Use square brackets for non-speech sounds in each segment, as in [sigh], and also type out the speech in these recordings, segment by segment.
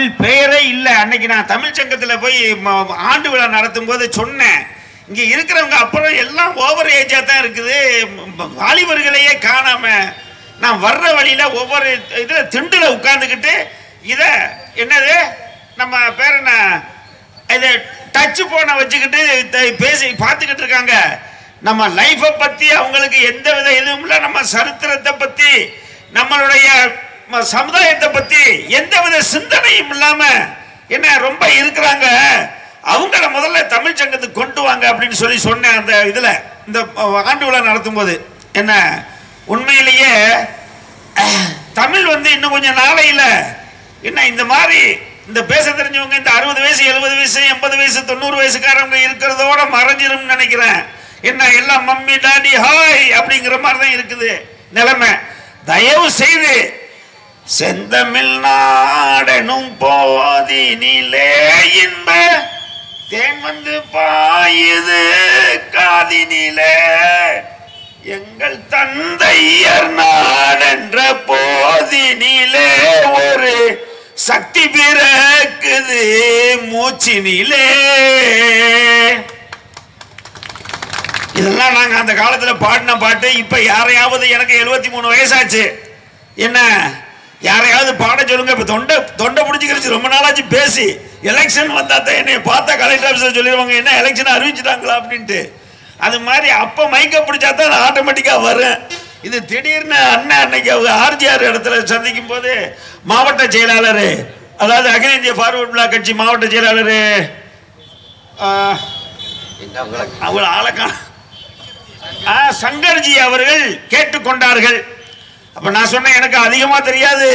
தமிழ் பெயரே இல்லை. அன்னைக்கு நான் தமிழ் சங்கத்தில் போய் ஆண்டு விழா நடத்தும் போது சொன்னேன். இங்கே இருக்கிறவங்க அப்புறம் எல்லாம் ஓவர் ஏஜாக தான் இருக்குது. வாலிபர்களையே காணாம நான் வர்ற வழியில் ஒவ்வொரு இதில் திண்டில் உட்காந்துக்கிட்டு இதை என்னது? நம்ம பேர் என்ன? இதை டச் போனை வச்சுக்கிட்டு த- பேசி பார்த்துக்கிட்டு இருக்காங்க. நம்ம லைஃப்பை பற்றி அவங்களுக்கு எந்த வித இதுவும் இல்லை. நம்ம சரித்திரத்தை பற்றி நம்மளுடைய சமுதாயத்தை பற்றி எந்த வித சிந்தனையும் இல்லாமல் என்ன ரொம்ப இருக்கிறாங்க. அவங்கள முதல்ல தமிழ் சங்கத்துக்கு கொண்டு வாங்க அப்படின்னு சொல்லி சொன்னேன் அந்த இதில் இந்த ஆண்டு விழா நடத்தும் போது என்ன உண்மையிலேயே தமிழ் வந்து இன்னும் கொஞ்சம் நாளையில் என்ன இந்த மாதிரி இந்த பேச தெரிஞ்சவங்க இந்த அறுபது வயசு எழுபது வயசு எண்பது வயசு தொண்ணூறு வயசுக்காரவங்க இருக்கிறதோட மறைஞ்சிரும் நினைக்கிறேன். என்ன எல்லாம் மம்மி டாடி ஹாய் அப்படிங்கிற மாதிரி தான் இருக்குது நிலைமை. தயவு செய்து செந்தமிழ் நாடனும் போதினிலே இன்ப தேன் வந்து பாயுது காதினிலே. எங்கள் தந்தையர் நாடென்ற போதினிலே ஒரு சக்தி பிறக்குது மூச்சினிலே. இதெல்லாம் நாங்க அந்த காலத்துல பாடின பாட்டு இப்ப யாரையாவது எனக்கு எழுபத்தி மூணு வயசாச்சு. என்ன? யாரையாவது பாட சொல்லுங்க. இப்போ தொண்டை தொண்டை பிடிச்சிக்கிருச்சு ரொம்ப நாளாச்சு பேசி எலெக்ஷன் வந்தா தான் என்னை பார்த்தா கலெக்டர் ஆஃபீஸர் சொல்லிடுவாங்க என்ன எலெக்ஷன் அறிவிச்சிட்டாங்களா? அப்படின்ட்டு. அது மாதிரி அப்போ மைக்கை பிடிச்சா தான் ஆட்டோமேட்டிக்காக வரேன் இது திடீர்னு அண்ணன் அன்னைக்கு அவங்க ஆர்ஜிஆர் இடத்துல சந்திக்கும் போது மாவட்ட செயலாளர் அதாவது அகில இந்திய ஃபார்வர்ட் பிளாக் கட்சி மாவட்ட செயலாளர் அவங்கள ஆளக்கான ஆ, சங்கர்ஜி அவர்கள் கேட்டுக்கொண்டார்கள். அப்ப நான் சொன்னேன் எனக்கு அதிகமா தெரியாது.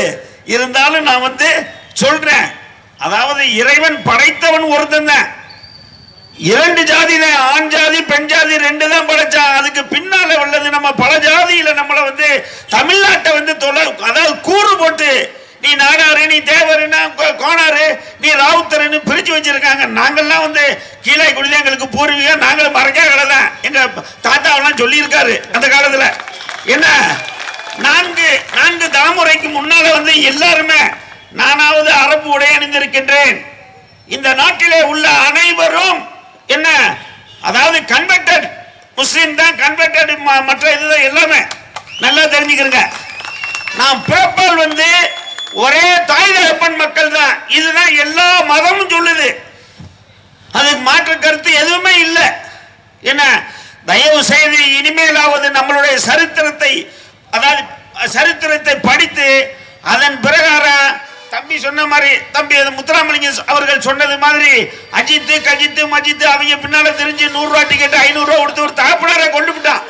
இருந்தாலும் நான் வந்து சொல்றேன். அதாவது இறைவன் படைத்தவன் ஒருத்தன் தான். இரண்டு ஜாதி தான் ஆண் ஜாதி பெண் ஜாதி ரெண்டு தான் படைச்சான் அதுக்கு பின்னால உள்ளது நம்ம பல ஜாதியில நம்மள வந்து தமிழ்நாட்டை வந்து தொலை அதாவது கூறு போட்டு நீ நாடாரு நீ தேவருன்னா கோனாரு நீ ராவுத்தருன்னு பிரிச்சு வச்சிருக்காங்க. நாங்கள்லாம் வந்து கீழே குடிதான் எங்களுக்கு பூர்வீகம் நாங்களும் மறைக்கா கடை தான். எங்க தாத்தாவெல்லாம் சொல்லியிருக்காரு அந்த காலத்துல. என்ன? நான்கு நான்கு தலைமுறைக்கு முன்னால வந்து எல்லாருமே நானாவது அரபு உடை அணிந்திருக்கின்றேன். இந்த நாட்டிலே உள்ள அனைவரும் என்ன? அதாவது கன்வெர்டட் முஸ்லீம் தான் கன்வெர்டட் மற்ற இதுதான் எல்லாமே. நல்லா தெரிஞ்சுக்கிறங்க நான் பேப்பால் வந்து ஒரே தாய் தகப்பன் மக்கள் தான். இதுதான் எல்லா மதமும் சொல்லுது. அதுக்கு மாற்று கருத்து எதுவுமே இல்லை. என்ன? தயவு செய்து இனிமேலாவது நம்மளுடைய சரித்திரத்தை அதாவது சரித்திரத்தை படித்து அதன் பிரகாரம் தம்பி சொன்ன மாதிரி தம்பி அது முத்துராமலிங்கம் அவர்கள் சொன்னது மாதிரி அஜித்து கஜித்து மஜித்து அவங்க பின்னால தெரிஞ்சு நூறு ரூபா டிக்கெட் ஐநூறு ரூபா கொடுத்து ஒரு தகப்பனாரை கொண்டு விட்டான்.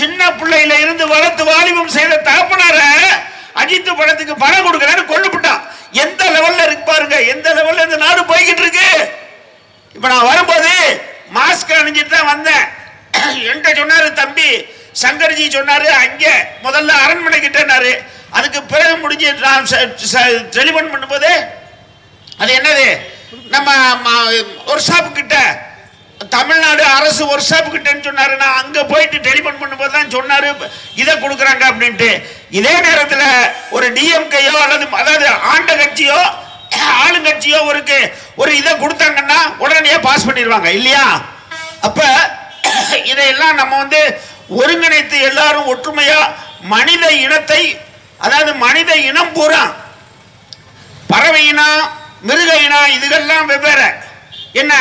சின்ன பிள்ளையில இருந்து வளர்த்து வாலிபம் செய்த தகப்பனார அஜித்து படத்துக்கு பணம் கொடுக்கறேன்னு கொண்டு விட்டான். எந்த லெவல்ல இருக்கு பாருங்க எந்த லெவல்ல இந்த நாடு போய்கிட்டு இருக்கு? இப்ப நான் வரும்போது மாஸ்க் அணிஞ்சிட்டு தான் வந்தேன். என்கிட்ட சொன்னாரு தம்பி சங்கர்ஜி சொன்னாரு அங்கே முதல்ல அரண்மனை கிட்டனாரு அதுக்கு பிறகு முடிஞ்சு நான் டெலிஃபோன் பண்ணும்போது அது என்னது நம்ம ஒர்க் ஷாப் கிட்ட தமிழ்நாடு அரசு ஒர்க் ஷாப் கிட்டன்னு சொன்னாரு. நான் அங்கே போயிட்டு டெலிஃபோன் பண்ணும்போது தான் சொன்னாரு இதை கொடுக்குறாங்க அப்படின்ட்டு. இதே நேரத்தில் ஒரு டிஎம்கேயோ அல்லது அதாவது ஆண்ட கட்சியோ ஆளுங்கட்சியோ ஒரு ஒரு இதை கொடுத்தாங்கன்னா உடனே பாஸ் பண்ணிடுவாங்க இல்லையா? அப்போ இதையெல்லாம் நம்ம வந்து ஒருங்கிணைத்து எல்லாரும் ஒற்றுமையா மனித இனத்தை அதாவது மனித இனம் பூரா பறவை இனம் மிருக இனம் இதுகெல்லாம் வெவ்வேறு. என்ன?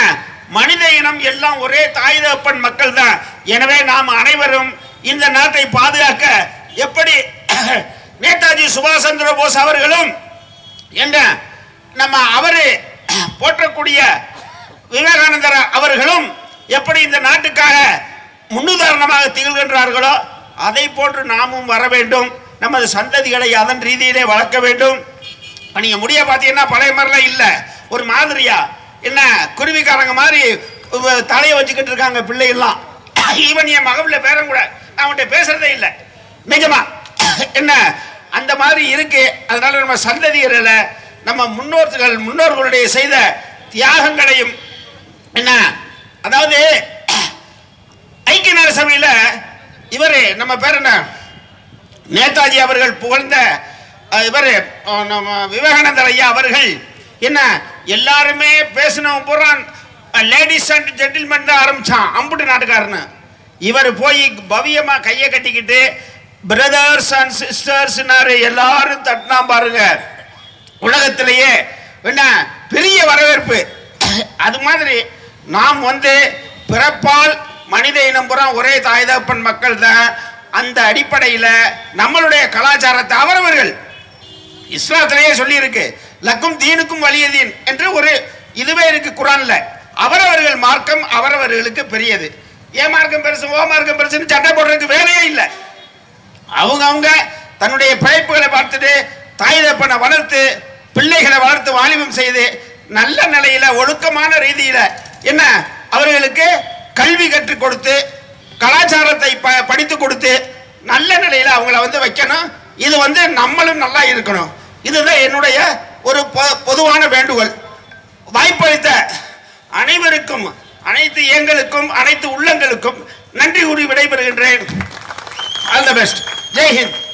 மனித இனம் எல்லாம் ஒரே தாய் தகப்பன் மக்கள் தான் எனவே நாம் அனைவரும் இந்த நாட்டை பாதுகாக்க எப்படி [clears throat] நேதாஜி சுபாஷ் சந்திர போஸ் அவர்களும் என்ன? நம்ம அவரு [clears throat] போற்றக்கூடிய விவேகானந்தர் அவர்களும் எப்படி இந்த நாட்டுக்காக முன்னுதாரணமாக திகழ்கின்றார்களோ அதை போன்று நாமும் வர வேண்டும். நமது சந்ததிகளை அதன் ரீதியிலே வளர்க்க வேண்டும். நீங்கள் முடிய பார்த்தீங்கன்னா பழைய மாதிரிலாம் இல்லை. ஒரு மாதிரியா? என்ன குருவிக்காரங்க மாதிரி தலையை வச்சுக்கிட்டு இருக்காங்க பிள்ளைகள்லாம். ஈவன் என் மகவில் பேரன் கூட நான் அவன்கிட்ட பேசுறதே இல்லை. நிஜமா? என்ன அந்த மாதிரி இருக்கு. அதனால நம்ம சந்ததியரில் நம்ம முன்னோர்கள் முன்னோர்களுடைய செய்த தியாகங்களையும் என்ன அதாவது ஐக்கிய நாடு சபையில் இவர் நம்ம பேர் என்ன? நேதாஜி அவர்கள் புகழ்ந்த இவர் நம்ம விவேகானந்தர் ஐயா அவர்கள். என்ன? எல்லாருமே பேசினவன் பூரா லேடிஸ் அண்ட் ஜென்டில்மேன் தான் ஆரம்பிச்சான் அம்புட்டு நாட்டுக்காரனு இவர் போய் பவியமாக கையை கட்டிக்கிட்டு பிரதர்ஸ் அண்ட் சிஸ்டர்ஸ்னாரு எல்லாரும் தட்டினா பாருங்க. உலகத்திலேயே என்ன? பெரிய வரவேற்பு. அது மாதிரி நாம் வந்து பிறப்பால் இனம் புறம் ஒரே தாய் தகப்பன் மக்கள் தான் அந்த அடிப்படையில் நம்மளுடைய கலாச்சாரத்தை அவரவர்கள் இஸ்லாத்திலேயே சொல்லி இருக்கு லக்கும் தீனுக்கும் வலிய தீன் என்று ஒரு இதுவே இருக்கு குரான்ல. அவரவர்கள் மார்க்கம் அவரவர்களுக்கு பெரியது. ஏ மார்க்கம் பெருசு ஓ மார்க்கம் பெருசுன்னு சண்டை போடுறதுக்கு வேலையே இல்லை. அவங்க அவங்க தன்னுடைய பிழைப்புகளை பார்த்துட்டு தாய் தப்பனை வளர்த்து பிள்ளைகளை வளர்த்து வாலிபம் செய்து நல்ல நிலையில ஒழுக்கமான ரீதியில என்ன? அவர்களுக்கு கல்வி கற்றுக் கொடுத்து கலாச்சாரத்தை ப படித்து கொடுத்து நல்ல நிலையில் அவங்கள வந்து வைக்கணும். இது வந்து நம்மளும் நல்லா இருக்கணும். இதுதான் என்னுடைய ஒரு பொ- பொதுவான வேண்டுகோள். வாய்ப்பளித்த அனைவருக்கும் அனைத்து எங்களுக்கும் அனைத்து உள்ளங்களுக்கும் நன்றி கூறி விடைபெறுகின்றேன். All the best Jai Hind.